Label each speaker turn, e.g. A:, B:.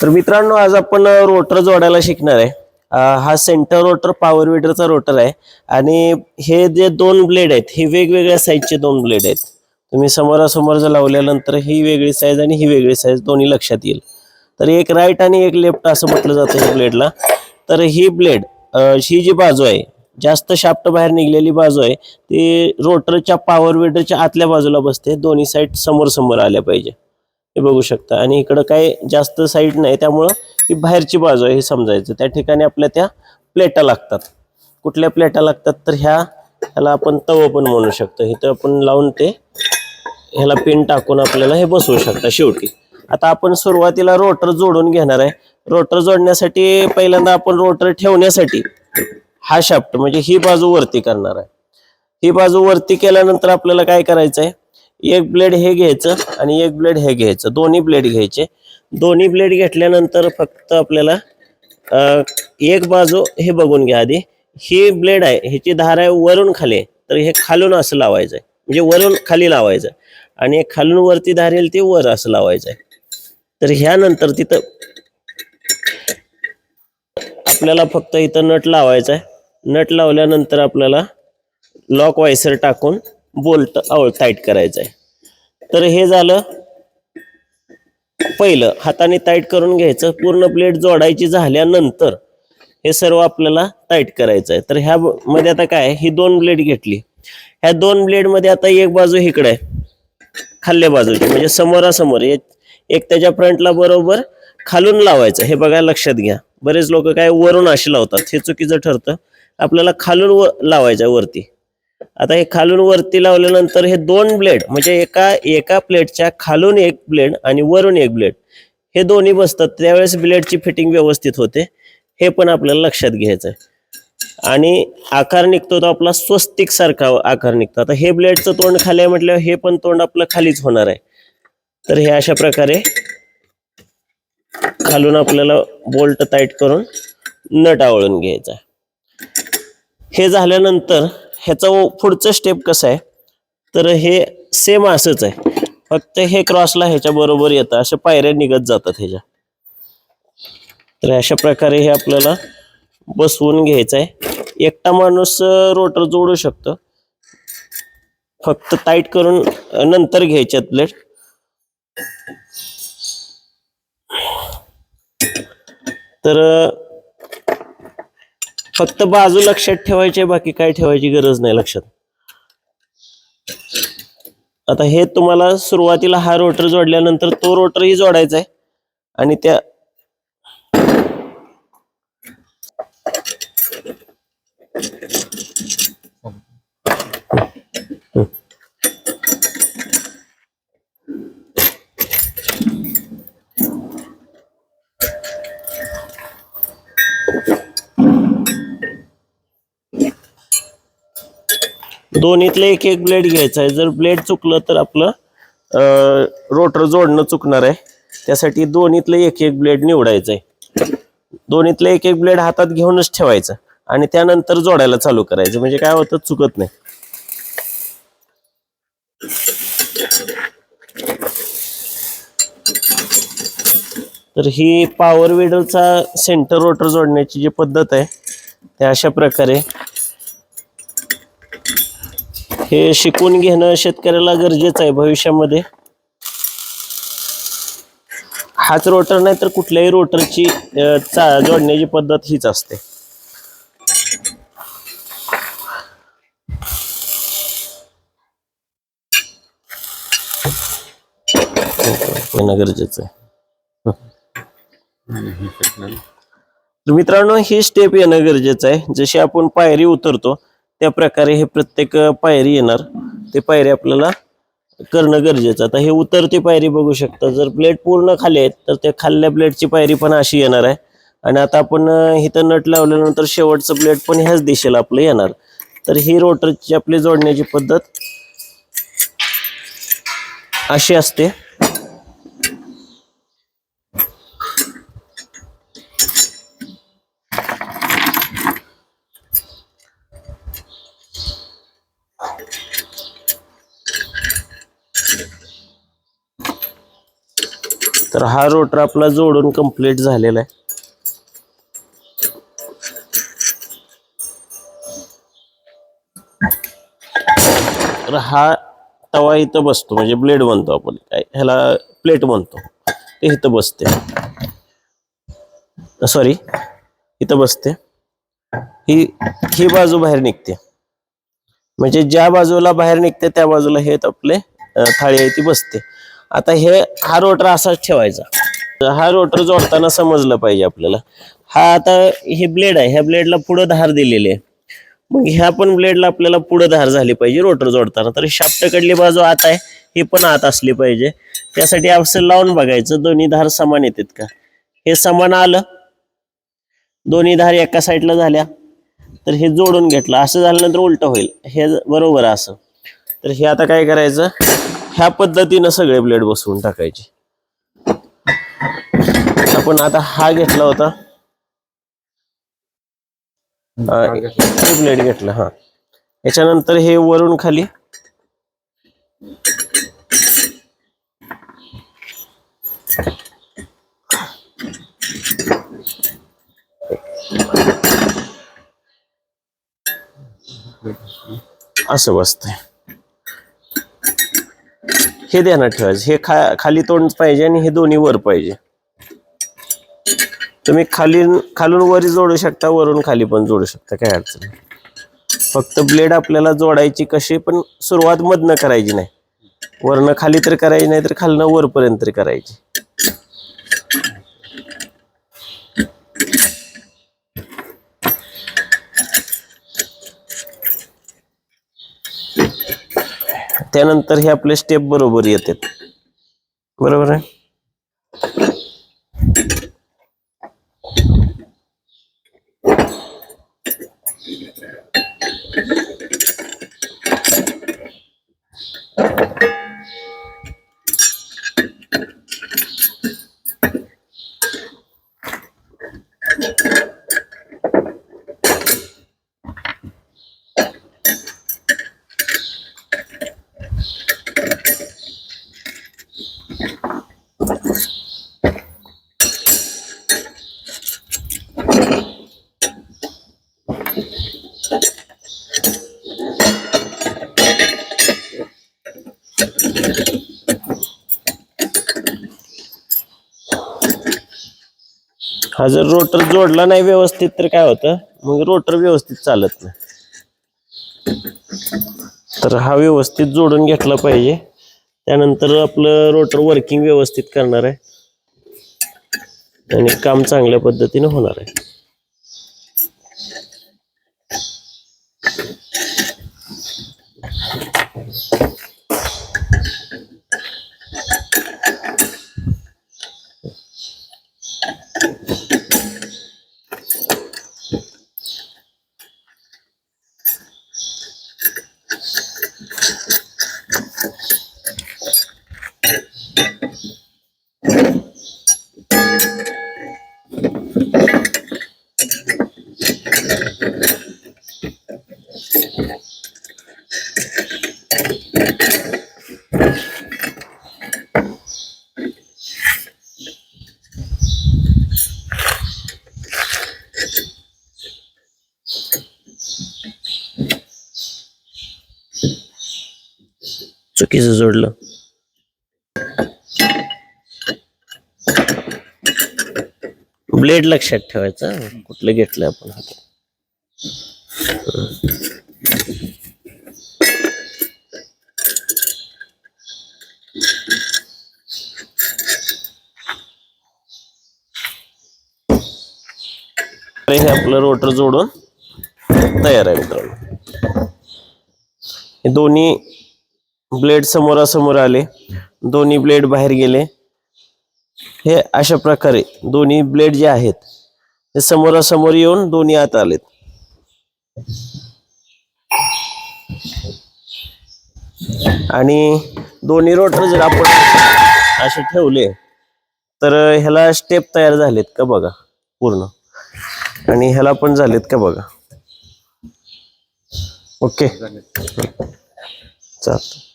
A: तर मित्रांनो आज आपण रोटर जोडायला शिकणार आहे. हा सेंटर रोटर पॉवर विडरचा रोटर आहे. आणि हे जे दोन ब्लेड आहेत हे वेगवेगळ्या साईजचे दोन ब्लेड आहेत. तुम्ही समोरासमोर जर लावल्यानंतर ही वेगळी साईज आणि ही वेगळी साईज दोन्ही लक्षात येईल. तर एक राईट आणि एक लेफ्ट असं म्हटलं जातं ह्या ब्लेडला तर ही ब्लेड ही जी बाजू आहे जास्त शाफ्ट बाहेर निघलेली बाजू आहे ती रोटरच्या पॉवर विडरच्या आतल्या बाजूला बसते. दोन्ही साईड समोर समोर आल्या पाहिजे. हे बघू शकता. आणि इकडं काय जास्त साईड नाही त्यामुळं ही बाहेरची बाजू आहे हे समजायचं. त्या ठिकाणी आपल्या त्या प्लेटा लागतात. कुठल्या प्लेटा लागतात तर ह्या ह्याला आपण तव पण म्हणू शकतो. इथं आपण लावून ते ह्याला पिन टाकून आपल्याला हे बसवू शकता शेवटी. आता आपण सुरुवातीला रोटर जोडून घेणार आहे. रोटर जोडण्यासाठी पहिल्यांदा आपण रोटर ठेवण्यासाठी हा शाफ्ट म्हणजे ही बाजू वरती करणार आहे. ही बाजू वरती केल्यानंतर आपल्याला काय करायचं आहे एक ब्लेड हे घ्यायचं आणि एक ब्लेड हे घ्यायचं. दोन्ही ब्लेड घ्यायचे. दोन्ही ब्लेड घेतल्यानंतर फक्त आपल्याला एक बाजू हे बघून घ्या आधी. ही ब्लेड आहे ह्याची धार आहे वरून खाली. आहे. तर हे खालून असं लावायचं आहे म्हणजे वरून खाली लावायचं आहे. आणि खालून वरती धार येईल ते वर असं लावायचं आहे तर ह्यानंतर तिथं आपल्याला फक्त इथं नट लावायचा आहे नट लावल्यानंतर आपल्याला लॉक वायसर टाकून बोल्ट आवळ टाईट करायचं आहे. तर हे झालं. पहिलं हाताने टाईट करून घ्यायचं. पूर्ण प्लेट जोडायची झाल्यानंतर हे सर्व आपल्याला टाईट करायचं आहे. तर ह्या मध्ये आता काय ही दोन ब्लेड घेतली. ह्या दोन ब्लेडमध्ये आता एक बाजू इकडे आहे. खाल्ल्या बाजूची म्हणजे समोरासमोर. एक त्याच्या फ्रंटला बरोबर खालून लावायचं. हे बघा लक्षात घ्या. बरेच लोक काय वरून अशी लावतात. हे चुकीचं ठरतं. आपल्याला खालून व लावायचं आहे वरती. आता हे खालून वरती लावल्यानंतर हे दोन ब्लेड म्हणजे एका एका प्लेटच्या खालून एक ब्लेड आणि वरून एक ब्लेड हे दोन्ही बसतात. त्यावेळेस ब्लेडची फिटिंग व्यवस्थित होते. हे पण आपल्याला लक्षात घ्यायचं आहे आणि आकार निघतो तो आपला स्वस्तिक सारखा आकार निघतो. आता हे ब्लेडचं तोंड खाली आहे म्हटल्यावर हे पण तोंड आपलं खालीच होणार आहे. तर हे अशा प्रकारे खालून आपल्याला बोल्ट टाईट करून नट आवळून घ्यायचा. हे झाल्यानंतर ह्याचं पुढचं स्टेप कसं आहे? तर हे सेम असंच आहे. फक्त हे क्रॉसला ह्याच्या बरोबर येतं. अशा पायऱ्या निघत जातात ह्याच्या. तर अशा प्रकारे हे आपल्याला बसवून घ्यायचं आहे. एकटा माणूस रोटर जोडू शकतो. फक्त टाईट करून नंतर घ्यायच्यात प्लेट तर फक्त बाजू लक्षात ठेवायची आहे, बाकी काय ठेवायची गरज नाही लक्षात. आता हे तुम्हाला सुरुवातीला हा रोटर जोडल्यानंतर तो रोटरही जोडायचा आहे. आणि त्या दोन्हीतलं एक एक ब्लेड घ्यायचं आहे. जर ब्लेड चुकलं तर आपलं रोटर जोडणं चुकणार आहे. त्यासाठी दोन्हीतलं एक एक ब्लेड निवडायचं आहे. दोन्हीतलं एक एक ब्लेड हातात घेऊनच ठेवायचं आणि त्यानंतर जोडायला चालू करायचं. म्हणजे काय होतं? चुकत नाही. तर ही पॉवर विडलचा सेंटर रोटर जोडण्याची जी पद्धत आहे त्या अशा प्रकारे हे शिकून घेणं शेतकऱ्याला गरजेचं आहे भविष्यामध्ये. हाच रोटर नाही तर कुठल्याही रोटरची चा जोडण्याची पद्धत हीच असते. येणं गरजेचं आहे. मित्रांनो ही स्टेप येणं गरजेचं आहे. जशी आपण पायरी उतरतो त्या प्रकारे हे प्रत्येक पायरी येणार. ते पायरी आपल्याला करणं गरजेचं. आता हे उतरती पायरी बघू शकता. जर प्लेट पूर्ण खाली आहेत तर त्या खाल्ल्या प्लेटची पायरी पण अशी येणार आहे. आणि आता आपण इथं नट लावल्यानंतर शेवटचं प्लेट पण ह्याच दिशेला आपलं येणार. तर ही रोटरची आपली जोडण्याची पद्धत अशी असते. तर हा रोटर आपला जोडून कंप्लीट झालेला आहे. तर हा तवा इथं बसतो म्हणजे ब्लेड म्हणतो आपण. काय ह्याला प्लेट म्हणतो. ते इथं बसते. सॉरी इथं बसते. ही ही बाजू बाहेर निघते. म्हणजे ज्या बाजूला बाहेर निघते त्या बाजूला हे आपले थाळी आहे ती बसते. आता हे हा रोटर असाच ठेवायचा. तर हा रोटर जोडताना समजलं पाहिजे आपल्याला. हा आता हे ब्लेड आहे. ह्या ब्लेडला पुढं धार दिलेली आहे. मग ह्या पण ब्लेडला आपल्याला पुढं धार झाली पाहिजे रोटर जोडताना. तर शाफ्टकडली बाजू आत आहे. ही पण आत असली पाहिजे. त्यासाठी असं लावून बघायचं. दोन्ही धार समान येतात का? हे समान आलं. दोन्ही धार एका साईडला झाल्या. तर हे जोडून घेतलं. असं झाल्यानंतर उलट होईल. हे बरोबर असं. तर हे आता काय करायचं? ह्या पद्धतीनं सगळे ब्लेड बसवून टाकायचे. आपण आता हा घेतला होता. ब्लेड घेतला हा. याच्यानंतर हे वरून खाली. असं बसतंय. हे ध्यानात ठेवायचं. हे खा खाली तोंड पाहिजे आणि हे दोन्ही वर पाहिजे. तुम्ही खाली खालून वरी जोडू शकता वरून खाली पण जोडू शकता काय अडचण नाही. फक्त ब्लेड आपल्याला जोडायची कशी पण सुरुवात मधनं करायची नाही. वरनं खाली तर करायची नाही तर खालनं वरपर्यंत तरी करायची. त्यानंतर हे आपले स्टेप बरोबर येतात. बरोबर आहे? हा जर रोटर जोडला नाही व्यवस्थित तर काय होतं? मग रोटर व्यवस्थित चालत नाही. तर हा व्यवस्थित जोडून घेतला पाहिजे. त्यानंतर आपलं रोटर वर्किंग व्यवस्थित करणार आहे. आणि काम चांगल्या पद्धतीने होणार आहे. चुकीचं जोडलं. ब्लेड लक्षात ठेवायचा कुठलं घेतलं आपण हे आपलं रोटर जोडून तयार आहे मित्रांनो. हे दोन्ही ब्लेड समोरासमोर आले. दोन्ही ब्लेड बाहेर गेले. हे अशा प्रकारे दोन्ही ब्लेड जे आहेत ते समोरासमोर येऊन दोन्ही आत आलेत. आणि दोन्ही रोटर जर आपण असे ठेवले तर ह्याला स्टेप तयार झालेत का बघा पूर्ण. आणि ह्याला पण झालेत का बघा. ओके. चालतं.